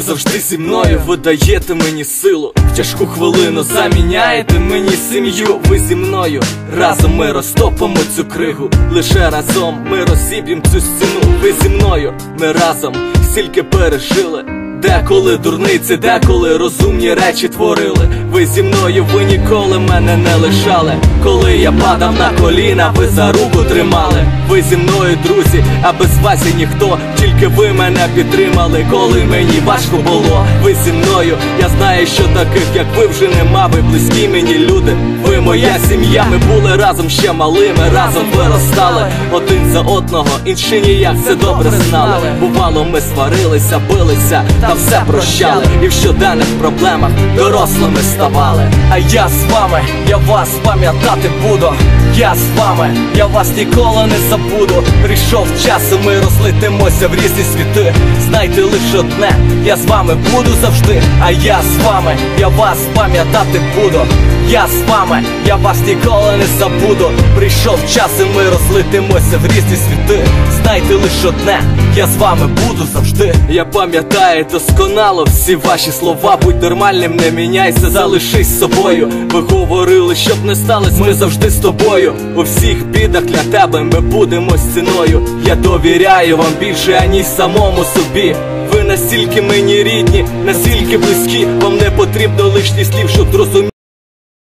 завжди зі мною, видаєте мені силу. В тяжку хвилину заміняєте мені сім'ю. Ви зі мною разом ми розтопимо цю кригу. Лише разом ми розіб'ємо цю стіну. Ви зі мною, ми разом стільки пережили. Деколи дурниці, деколи розумні речі творили. Ви зі мною, ви ніколи мене не лишали. Коли я падав на коліна, ви за руку тримали. Ви зі мною, друзі, а без вас я ніхто, тільки ви мене підтримали, коли мені важко було. Ви зі мною, я знаю, що таких, як ви вже нема. Ви близькі мені люди. Ви моя сім'я, ми були разом ще малими, разом виростали один за одного, інші ніяк все добре знали. Бувало, ми сварилися, билися та все прощали. І в щоденних проблемах дорослими ставали. А я з вами, я вас пам'ятати буду. Я з вами, я вас ніколи не забуду. Прийшов час, і ми розлетимося в різні світи. Знайте лише одне, я з вами буду завжди. А я з вами, я вас пам'ятати буду. Я з вами, я вас ніколи не забуду. Прийшов час, і ми розлетимося в різні світи. Знайте лише одне, я з вами буду завжди. Я пам'ятаю досконало всі ваші слова. Будь нормальним, не міняйся, залишись собою. Ви говорили, щоб не сталося, ми завжди з тобою. У всіх бідах для тебе ми будемо стіною. Я довіряю вам більше, аніж самому собі. Ви настільки мені рідні, настільки близькі, вам не потрібно лишніх слів, щоб зрозуміти